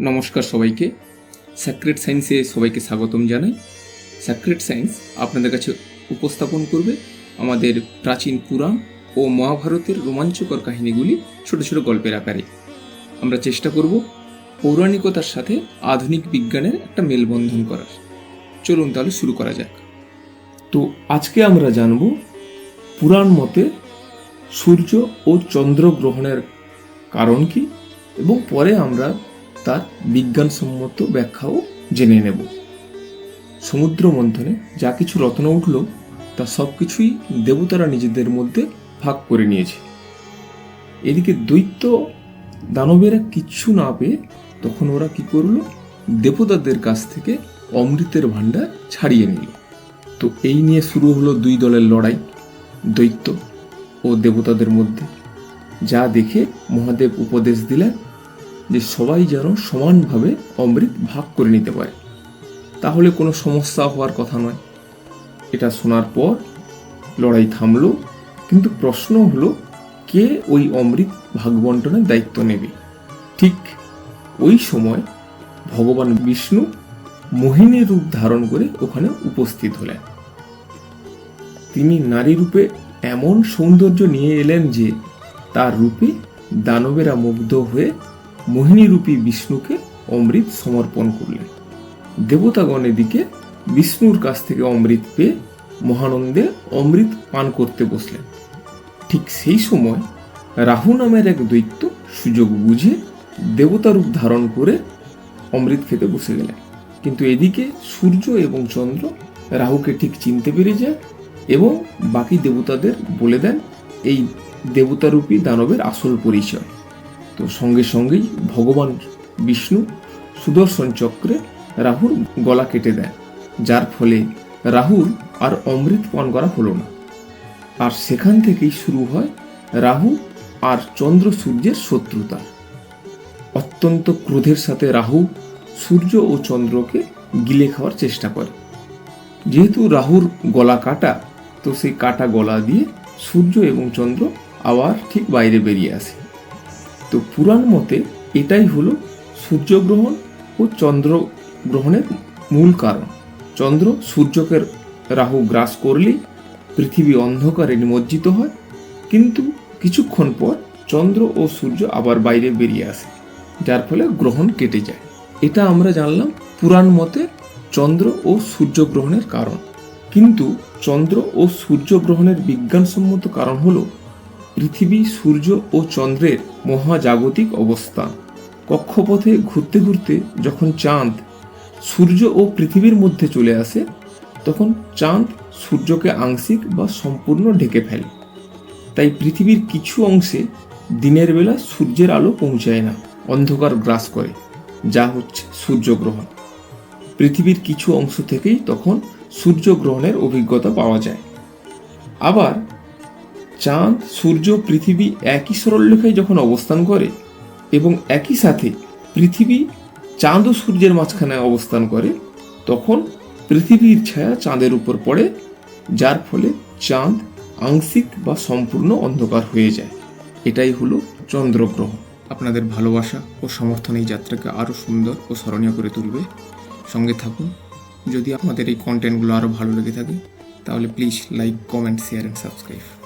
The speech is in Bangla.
নমস্কার সবাইকে। স্যাক্রেট সায়েন্সে সবাইকে স্বাগতম জানাই। স্যাক্রেট সায়েন্স আপনাদের কাছে উপস্থাপন করবে আমাদের প্রাচীন পুরাণ ও মহাভারতের রোমাঞ্চকর কাহিনীগুলি ছোট ছোট গল্পের আকারে। আমরা চেষ্টা করব পৌরাণিকতার সাথে আধুনিক বিজ্ঞানের একটা মেলবন্ধন করার। চলুন তাহলে শুরু করা যাক। তো আজকে আমরা জানব পুরাণ মতে সূর্য ও চন্দ্র গ্রহণের কারণ কি এবং পরে আমরা তার বিজ্ঞানসম্মত ব্যাখ্যাও জেনে নেব। সমুদ্র মন্থনে যা কিছু রত্ন উঠল, তা সব কিছুই দেবতারা নিজেদের মধ্যে ভাগ করে নিয়েছে। এদিকে দৈত্য দানবেরা কিচ্ছু না পেয়ে তখন ওরা কি করল? দেবতাদের কাছ থেকে অমৃতের ভাণ্ডার ছাড়িয়ে নিল। তো এই নিয়ে শুরু হলো দুই দলের লড়াই, দৈত্য ও দেবতাদের মধ্যে। যা দেখে মহাদেব উপদেশ দিলেন যে সবাই যেন সমানভাবে অমৃত ভাগ করে নিতে পারে। তাহলে কোনো সমস্যা হওয়ার কথা নয়। এটা শোনার পর লড়াই থামলো, কিন্তু প্রশ্ন হলো, কে ওই অমৃত ভাগ বন্টনের দায়িত্ব নেবে? ঠিক ওই সময় ভগবান বিষ্ণু মোহিনী রূপ ধারণ করে ওখানে উপস্থিত হলেন। তিনি নারী রূপে এমন সৌন্দর্য নিয়ে এলেন যে, তার রূপে দানবেরা মুগ্ধ হয়ে মোহিনী রূপী বিষ্ণুকে অমৃত সমর্পণ করলেন। দেবতাগণ এদিকে বিষ্ণুর কাছ থেকে অমৃত পেয়ে মহানন্দে অমৃত পান করতে বসলেন। ঠিক সেই সময় রাহু নামের এক দৈত্য সুযোগ বুঝে দেবতা রূপ ধারণ করে অমৃত খেতে বসে গেলেন। কিন্তু এদিকে সূর্য এবং চন্দ্র রাহুকে ঠিক চিনতে পেরে যায় এবং বাকি দেবতাদের বলে দেন, এই দেবতারূপী দানবের আসল পরিচয়। তো সঙ্গে সঙ্গেই ভগবান বিষ্ণু সুদর্শন চক্রে রাহুর গলা কেটে দেন, যার ফলে রাহুর আর অমৃত পান করা হলো না। আর সেখান থেকেই শুরু হয় রাহু আর চন্দ্র সূর্যের শত্রুতা। অত্যন্ত ক্রোধের সাথে রাহু সূর্য ও চন্দ্রকে গিলে খাওয়ার চেষ্টা করে। যেহেতু রাহুর গলা কাটা, তো সেই কাটা গলা দিয়ে সূর্য এবং চন্দ্র আবার ঠিক বাইরে বেরিয়ে আসে। তো পুরাণ মতে এটাই হলো সূর্যগ্রহণ ও চন্দ্র গ্রহণের মূল কারণ। চন্দ্র সূর্যকে রাহু গ্রাস করলেই পৃথিবী অন্ধকারে নিমজ্জিত হয়। কিন্তু কিছুক্ষণ পর চন্দ্র ও সূর্য আবার বাইরে বেরিয়ে আসে, যার ফলে গ্রহণ কেটে যায়। এটা আমরা জানলাম পুরাণ মতে চন্দ্র ও সূর্যগ্রহণের কারণ। কিন্তু চন্দ্র ও সূর্যগ্রহণের বিজ্ঞানসম্মত কারণ হলো পৃথিবী, সূর্য ও চন্দ্রের মহাজাগতিক অবস্থান কক্ষপথে ঘুরতে ঘুরতে যখন চাঁদ সূর্য ও পৃথিবীর মধ্যে চলে আসে, তখন চাঁদ সূর্যকে আংশিক বা সম্পূর্ণ ঢেকে ফেলে। তাই পৃথিবীর কিছু অংশে দিনের বেলা সূর্যের আলো পৌঁছায় না, অন্ধকার গ্রাস করে, যা হচ্ছে সূর্যগ্রহণ পৃথিবীর কিছু অংশ থেকেই তখন সূর্যগ্রহণের অভিজ্ঞতা পাওয়া যায়। আবার চাঁদ, সূর্য, পৃথিবী একই সরলরেখায় যখন অবস্থান করে এবং একই সাথে পৃথিবী চাঁদ ও সূর্যের মাঝখানে অবস্থান করে, তখন পৃথিবীর ছায়া চাঁদের উপর পড়ে, যার ফলে চাঁদ আংশিক বা সম্পূর্ণ অন্ধকার হয়ে যায়। এটাই হলো চন্দ্রগ্রহণ আপনাদের ভালোবাসা ও সমর্থন এই যাত্রাকে আরও সুন্দর ও স্মরণীয় করে তুলবে। সঙ্গে থাকুন। যদি আপনাদের এই কন্টেন্টগুলো আরও ভালো লেগে থাকে, তাহলে please like comment share and subscribe